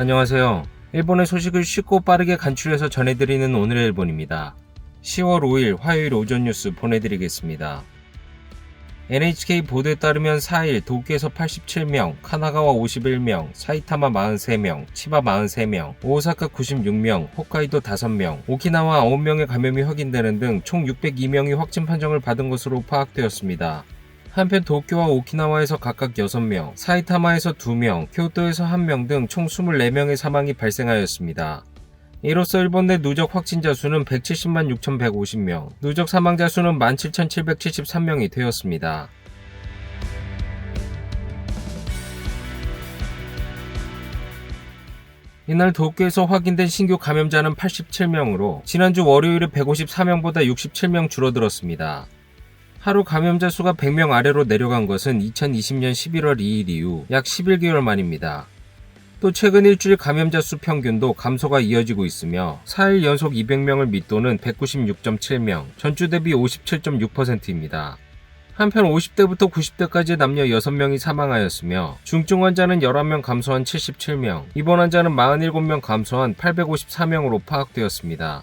안녕하세요. 일본의 소식을 쉽고 빠르게 간추려서 전해드리는 오늘의 일본입니다. 10월 5일 화요일 오전 뉴스 보내드리겠습니다. NHK 보도에 따르면 4일 도쿄에서 87명, 카나가와 51명, 사이타마 43명, 치바 43명, 오사카 96명, 홋카이도 5명, 오키나와 9명의 감염이 확인되는 등 총 602명이 확진 판정을 받은 것으로 파악되었습니다. 한편 도쿄와 오키나와에서 각각 6명, 사이타마에서 2명, 교토에서 1명 등 총 24명의 사망이 발생하였습니다. 이로써 일본 내 누적 확진자 수는 170만 6,150명, 누적 사망자 수는 17,773명이 되었습니다. 이날 도쿄에서 확인된 신규 감염자는 87명으로 지난주 월요일에 154명보다 67명 줄어들었습니다. 하루 감염자 수가 100명 아래로 내려간 것은 2020년 11월 2일 이후 약 11개월 만입니다. 또 최근 일주일 감염자 수 평균도 감소가 이어지고 있으며 4일 연속 200명을 밑도는 196.7명, 전주 대비 57.6%입니다. 한편 50대부터 90대까지의 남녀 6명이 사망하였으며 중증 환자는 11명 감소한 77명, 입원 환자는 47명 감소한 854명으로 파악되었습니다.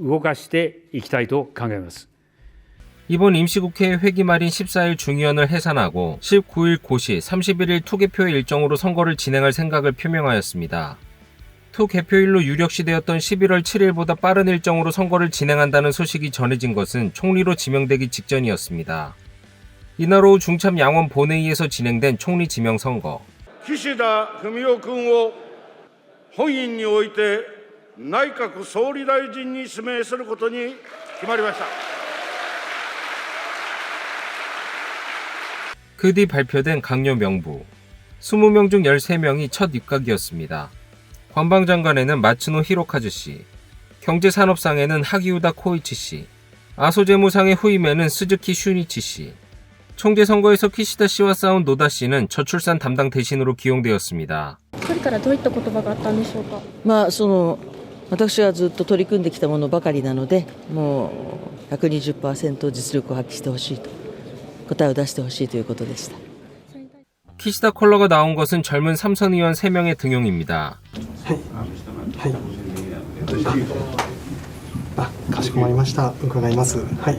動かしていきたいと考えます。 이번 임시국회 회기 말인 14일 중의원을 해산하고 19일 고시, 31일 투개표의 일정으로 선거를 진행할 생각을 표명하였습니다. 투개표일로 유력시되었던 11월 7일보다 빠른 일정으로 선거를 진행한다는 소식이 전해진 것은 총리로 지명되기 직전이었습니다. 이날 오후 중참 양원 본회의에서 진행된 총리 지명 선거. 岸田文雄君を本院において 内閣総理大臣に指名することに決まりました。 그 뒤 발표된 강요 명부. 20명 중 13명이 첫 입각이었습니다. 관방장관에는 마츠노 히로카즈 씨, 경제산업상에는 하기우다 코이치 씨, 아소재무상의 후임에는 스즈키 슈니치 씨, 총재선거에서 키시다 씨와 싸운 노다 씨는 저출산 담당 대신으로 기용되었습니다. 総理からどういった言葉があったんでしょうか。まあその 私はずっと取り組んできたものばかりなのでもう120%実力を発揮してほしいと答えを出してほしいということでした。 키시다 컬러가 나온 것은 젊은 삼선 의원 3명의 등용입니다. あ、かしこまりました。伺います。はい。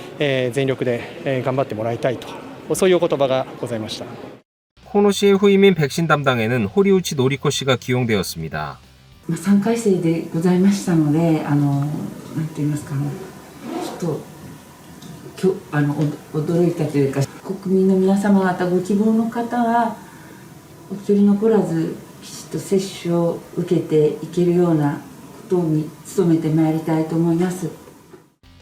えー全力で、えー頑張ってもらいたいとそういうお言葉がございました。 코노 씨의 후임인 백신 담당에는 호리우치 노리코 씨가 기용되었습니다. まあ、3回生でございましたので、あの、なんて言いますか、あのちょっと、きょあのお驚いたというか、国民の皆様方ご希望の方は、お一人残らず、きちっと接種を受けていけるようなことに努めてまいりたいと思います。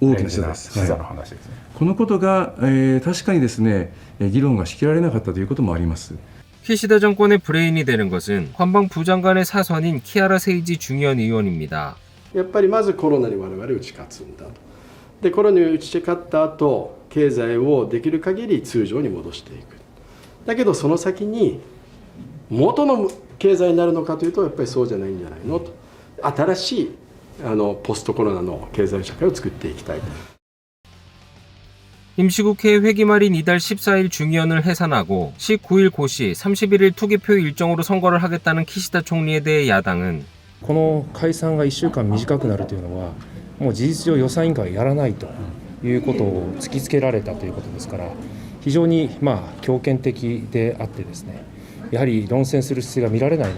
大きな視座です、視座のはい話ですね、このことが、えー確かにですねえー議論がしきられなかったということもあります 키시다 정권의 브레인이 되는 것은 관방 부장관의 사선인 키아라 세이지 중의원 의원입니다. やっぱりまずコロナに我々打ち勝つんだとでコロナに打ち勝った後経済をできる限り通常に戻していくだけどその先に元の経済になるのかというとやっぱりそうじゃないんじゃないのと新しい あのポストコロナの経済社会を作っていきたい。 임시국회 회기 말인 이달 14일 중의원을 해산하고 19일 고시, 31일 투기표 일정으로 선거를 하겠다는 키시다 총리에 대해 야당은 この解散が1週間短くなるというのは、もう事実上、予算委員会はやらないということを突きつけられたということですから、非常にまあ強権的であってですね、やはり論戦する姿勢が見られない。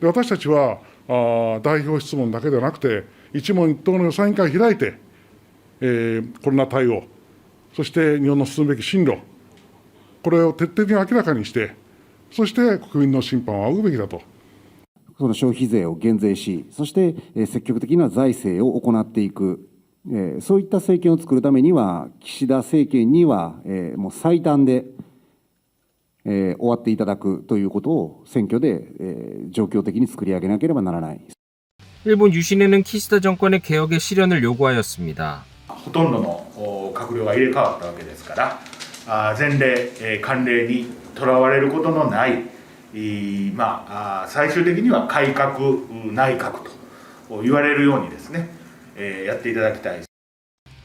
で私たちは あ代表質問だけではなくて、一問一答の予算委員会を開いて、えーコロナ対応、そして日本の進むべき進路、これを徹底的に明らかにして、そして国民の審判を仰ぐべきだと。その消費税を減税し、そして積極的な財政を行っていく、そういった政権を作るためには、岸田政権には、もう最短で、えー、終わっていただくということを選挙で、えー、状況的に作り上げなければならない。일본유신에는키시다정권의개혁의실현을요구하였습니다ほとんどの閣僚が入れ替わったわけですから、前例、慣例にとらわれることのない、まあ、最終的には改革内閣と言われるようにですね、やっていただきたい。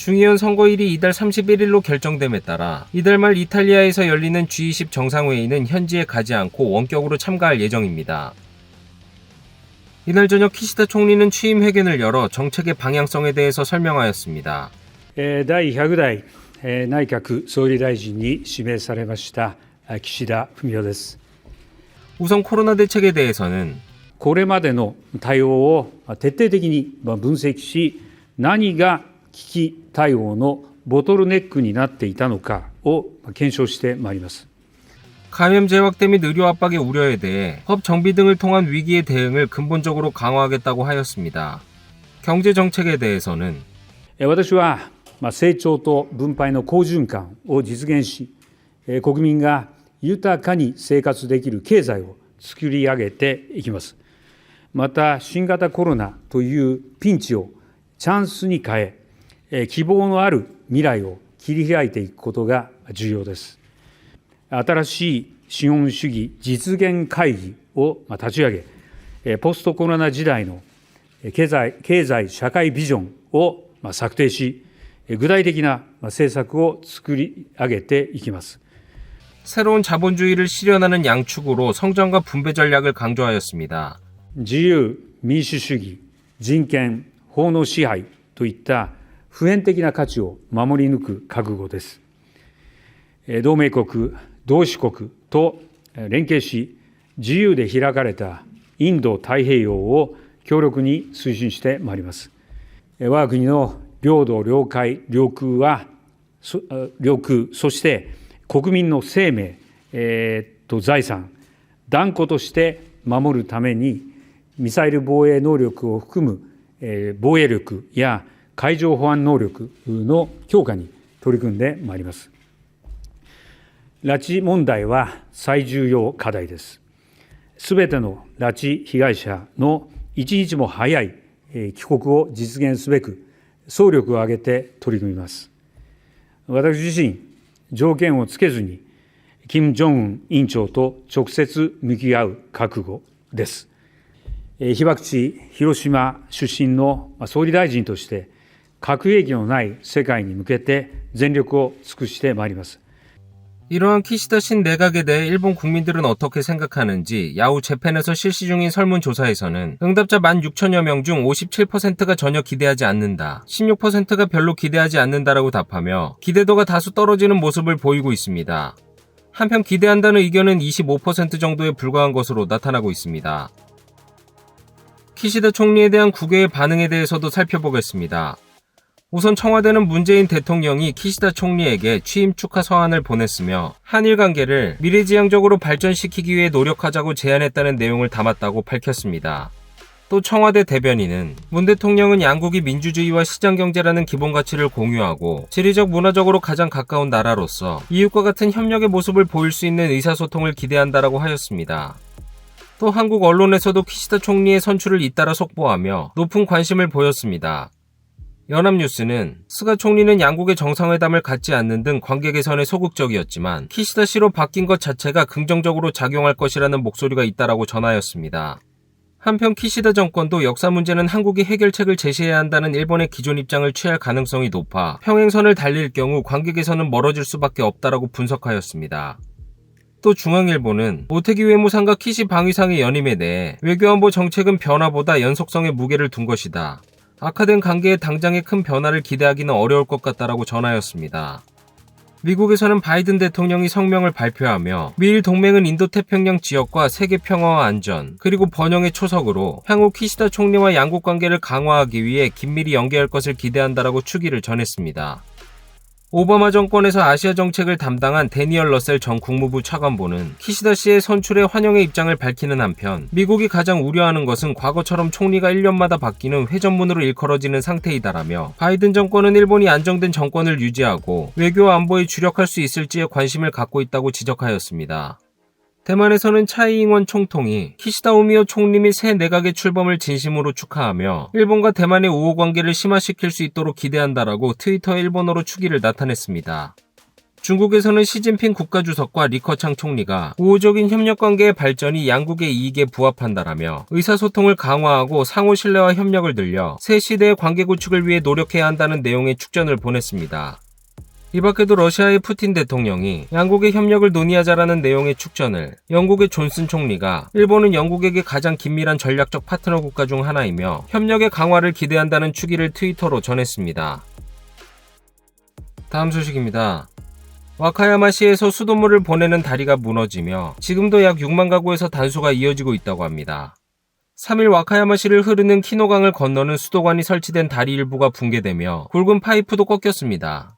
중의원 선거일이 이달 31일로 결정됨에 따라 이달 말 이탈리아에서 열리는 G20 정상회의는 현지에 가지 않고 원격으로 참가할 예정입니다. 이날 저녁 키시다 총리는 취임 회견을 열어 정책의 방향성에 대해서 설명하였습니다. えー第100代、えー内閣総理大臣に指名されましたあ岸田文雄です。 우선 코로나 대책에 대해서는 これまでの対応を徹底的にまあ分析し、何が 危機対応のボトルネックになっていたのかを検証してまいります。감염재 확대 및 의료 압박의 우려에 대해 법 정비 등을 통한 위기의 대응을 근본적으로 강화하겠다고 하였습니 다. 경제 정책에 대해서는私は成長と分配の好循環を実現し、国民が豊かに生活できる経済を作り上げていきます。また、新型コロナというピンチをチャンスに変え、希望のある未来を切り開いていくことが重要です。新しい資本主義実現会議を立ち上げ、ポストコロナ時代の経済経済社会ビジョンを策定し、具体的な政策を作り上げていきます。새로운 자본주의를 실현하는 양축으로 성장과 분배 전략을 강조하였습니 다. 자 유, 민주주 의, 인 권, 헌의 시하이といった普遍的な価値を守り抜く覚悟です。え同盟国、同志国とえ連携し、自由で開かれたインド太平洋を強力に推進してまいります。え我が国の領土、領海、領空は、領空、そして国民の生命、えーと財産、断固として守るために、ミサイル防衛能力を含むえー防衛力や海上保安能力の強化に取り組んでまいります。拉致問題は最重要課題です。すべての拉致被害者の一日も早いえー帰国を実現すべく総力を挙げて取り組みます。私自身、条件をつけずに、金正恩委員長と直接向き合う覚悟です。えー被爆地、広島出身のまあ総理大臣として、核兵器のない世界に向けて全力を尽くしてまいります。 이러한 키시다 신 내각에 대해 일본 국민들은 어떻게 생각하는지 야후 재팬에서 실시 중인 설문조사에서는 응답자 16,000여 명 중 57%가 전혀 기대하지 않는다, 16%가 별로 기대하지 않는다라고 답하며 기대도가 다수 떨어지는 모습을 보이고 있습니다. 한편 기대한다는 의견은 25% 정도에 불과한 것으로 나타나고 있습니다. 키시다 총리에 대한 국외의 반응에 대해서도 살펴보겠습니다. 우선 청와대는 문재인 대통령이 키시다 총리에게 취임 축하 서한을 보냈으며 한일 관계를 미래지향적으로 발전시키기 위해 노력하자고 제안했다는 내용을 담았다고 밝혔습니다. 또 청와대 대변인은 문 대통령은 양국이 민주주의와 시장 경제라는 기본 가치를 공유하고 지리적 문화적으로 가장 가까운 나라로서 이웃과 같은 협력의 모습을 보일 수 있는 의사소통을 기대한다라고 하였습니다. 또 한국 언론에서도 키시다 총리의 선출을 잇따라 속보하며 높은 관심을 보였습니다. 연합뉴스는 스가 총리는 양국의 정상회담을 갖지 않는 등 관계 개선에 소극적이었지만 키시다 씨로 바뀐 것 자체가 긍정적으로 작용할 것이라는 목소리가 있다라고 전하였습니다. 한편 키시다 정권도 역사 문제는 한국이 해결책을 제시해야 한다는 일본의 기존 입장을 취할 가능성이 높아 평행선을 달릴 경우 관계 개선은 멀어질 수밖에 없다라고 분석하였습니다. 또 중앙일보는 모태기 외무상과 키시 방위상의 연임에 대해 외교안보 정책은 변화보다 연속성에 무게를 둔 것이다. 악화된 관계에 당장의 큰 변화를 기대하기는 어려울 것 같다라고 전하였습니다. 미국에서는 바이든 대통령이 성명을 발표하며 미일 동맹은 인도태평양 지역과 세계 평화와 안전, 그리고 번영의 초석으로 향후 키시다 총리와 양국 관계를 강화하기 위해 긴밀히 연계할 것을 기대한다라고 추기를 전했습니다. 오바마 정권에서 아시아 정책을 담당한 데니얼 러셀 전 국무부 차관보는 키시다 씨의 선출에 환영의 입장을 밝히는 한편 미국이 가장 우려하는 것은 과거처럼 총리가 1년마다 바뀌는 회전문으로 일컬어지는 상태이다라며 바이든 정권은 일본이 안정된 정권을 유지하고 외교 안보에 주력할 수 있을지에 관심을 갖고 있다고 지적하였습니다. 대만에서는 차이잉원 총통이 키시다 오미오 총리 및 새 내각의 출범을 진심으로 축하하며 일본과 대만의 우호 관계를 심화시킬 수 있도록 기대한다라고 트위터 일본어로 추기를 나타냈습니다. 중국에서는 시진핑 국가주석과 리커창 총리가 우호적인 협력 관계의 발전이 양국의 이익에 부합한다라며 의사소통을 강화하고 상호 신뢰와 협력을 늘려 새 시대의 관계 구축을 위해 노력해야 한다는 내용의 축전을 보냈습니다. 이 밖에도 러시아의 푸틴 대통령이 양국의 협력을 논의하자라는 내용의 축전을 영국의 존슨 총리가 일본은 영국에게 가장 긴밀한 전략적 파트너 국가 중 하나이며 협력의 강화를 기대한다는 추기를 트위터로 전했습니다. 다음 소식입니다. 와카야마시에서 수돗물을 보내는 다리가 무너지며 지금도 약 6만 가구에서 단수가 이어지고 있다고 합니다. 3일 와카야마시를 흐르는 키노강을 건너는 수도관이 설치된 다리 일부가 붕괴되며 굵은 파이프도 꺾였습니다.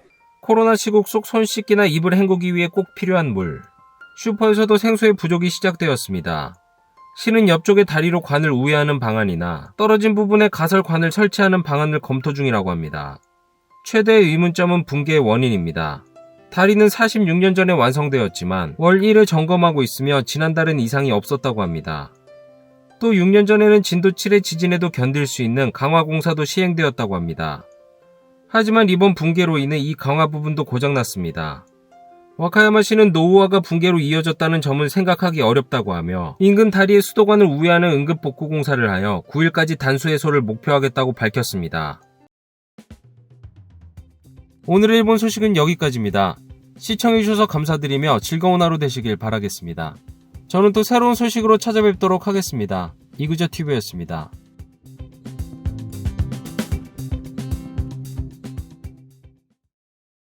코로나 시국 속 손 씻기나 입을 헹구기 위해 꼭 필요한 물. 슈퍼에서도 생수의 부족이 시작되었습니다. 시는 옆쪽의 다리로 관을 우회하는 방안이나 떨어진 부분에 가설관을 설치하는 방안을 검토 중이라고 합니다. 최대의 의문점은 붕괴의 원인입니다. 다리는 46년 전에 완성되었지만 월 1회 점검하고 있으며 지난달은 이상이 없었다고 합니다. 또 6년 전에는 진도 7의 지진에도 견딜 수 있는 강화 공사도 시행되었다고 합니다. 하지만 이번 붕괴로 인해 이 강화 부분도 고장났습니다. 와카야마시는 노후화가 붕괴로 이어졌다는 점을 생각하기 어렵다고 하며 인근 다리의 수도관을 우회하는 응급 복구 공사를 하여 9일까지 단수 해소를 목표하겠다고 밝혔습니다. 오늘의 일본 소식은 여기까지입니다. 시청해주셔서 감사드리며 즐거운 하루 되시길 바라겠습니다. 저는 또 새로운 소식으로 찾아뵙도록 하겠습니다. 이구저TV였습니다.